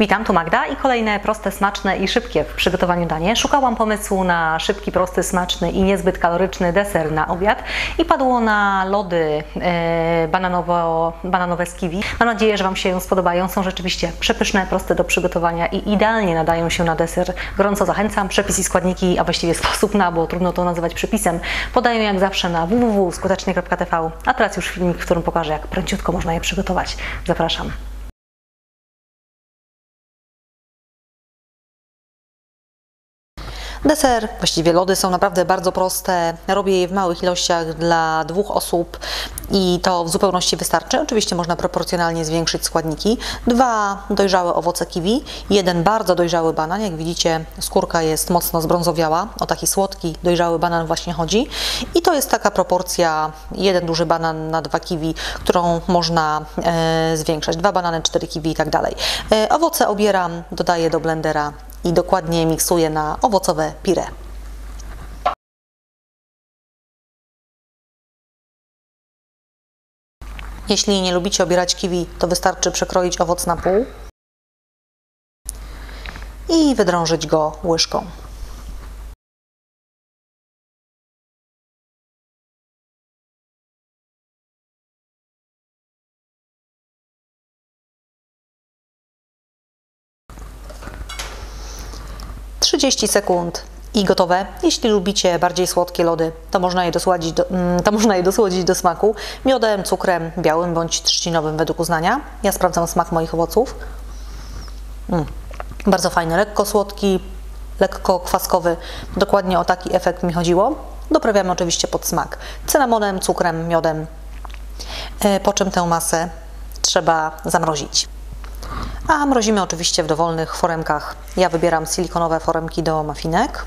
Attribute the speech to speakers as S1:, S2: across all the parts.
S1: Witam, tu Magda i kolejne proste, smaczne i szybkie w przygotowaniu danie. Szukałam pomysłu na szybki, prosty, smaczny i niezbyt kaloryczny deser na obiad i padło na lody e, bananowo, bananowe z kiwi. Mam nadzieję, że Wam się spodobają. Są rzeczywiście przepyszne, proste do przygotowania i idealnie nadają się na deser. Gorąco zachęcam. Przepis i składniki, a właściwie sposób na, bo trudno to nazywać przepisem, podaję jak zawsze na www.skutecznie.tv. A teraz już filmik, w którym pokażę, jak pręciutko można je przygotować. Zapraszam. Deser, właściwie lody są naprawdę bardzo proste. Robię je w małych ilościach dla dwóch osób i to w zupełności wystarczy. Oczywiście można proporcjonalnie zwiększyć składniki. Dwa dojrzałe owoce kiwi, jeden bardzo dojrzały banan. Jak widzicie, skórka jest mocno zbrązowiała. O taki słodki, dojrzały banan właśnie chodzi. I to jest taka proporcja jeden duży banan na dwa kiwi, którą można e, zwiększać. Dwa banany, cztery kiwi i tak dalej. E, owoce obieram, dodaję do blendera i dokładnie miksuję na owocowe pire. Jeśli nie lubicie obierać kiwi, to wystarczy przekroić owoc na pół i wydrążyć go łyżką. Trzydzieści sekund i gotowe. Jeśli lubicie bardziej słodkie lody, to można je dosłodzić do, mm, to można je dosłodzić do smaku miodem, cukrem białym bądź trzcinowym według uznania. Ja sprawdzam smak moich owoców. Mm. Bardzo fajny, lekko słodki, lekko kwaskowy. Dokładnie o taki efekt mi chodziło. Doprawiamy oczywiście pod smak cynamonem, cukrem, miodem. E, po czym tę masę trzeba zamrozić. A mrozimy oczywiście w dowolnych foremkach. Ja wybieram silikonowe foremki do mafinek.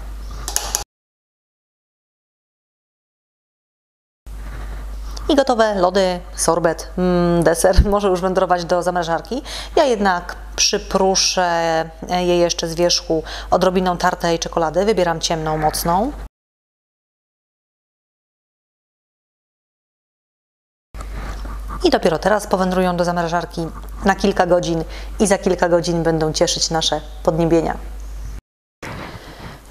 S1: I gotowe lody, sorbet, mm, deser może już wędrować do zamrażarki. Ja jednak przypruszę je jeszcze z wierzchu odrobiną tartej czekolady. Wybieram ciemną, mocną. I dopiero teraz powędrują do zamrażarki na kilka godzin i za kilka godzin będą cieszyć nasze podniebienia.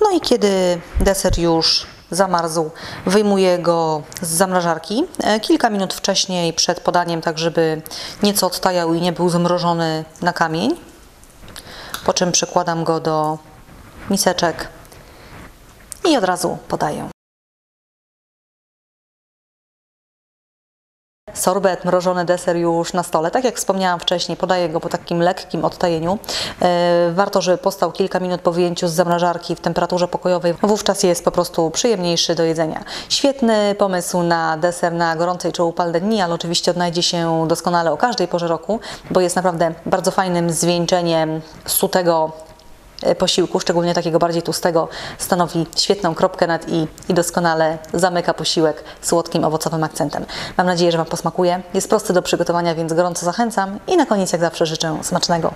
S1: No i kiedy deser już zamarzł, wyjmuję go z zamrażarki e, kilka minut wcześniej przed podaniem, tak żeby nieco odtajał i nie był zmrożony na kamień. Po czym przekładam go do miseczek i od razu podaję. Sorbet, mrożony deser już na stole. Tak jak wspomniałam wcześniej, podaję go po takim lekkim odtajeniu. E, warto, żeby postał kilka minut po wyjęciu z zamrażarki w temperaturze pokojowej. Wówczas jest po prostu przyjemniejszy do jedzenia. Świetny pomysł na deser na gorącej czy upalne dni, ale oczywiście odnajdzie się doskonale o każdej porze roku, bo jest naprawdę bardzo fajnym zwieńczeniem sutego posiłku, szczególnie takiego bardziej tłustego, stanowi świetną kropkę nad i i doskonale zamyka posiłek słodkim, owocowym akcentem. Mam nadzieję, że Wam posmakuje. Jest prosty do przygotowania, więc gorąco zachęcam i na koniec jak zawsze życzę smacznego.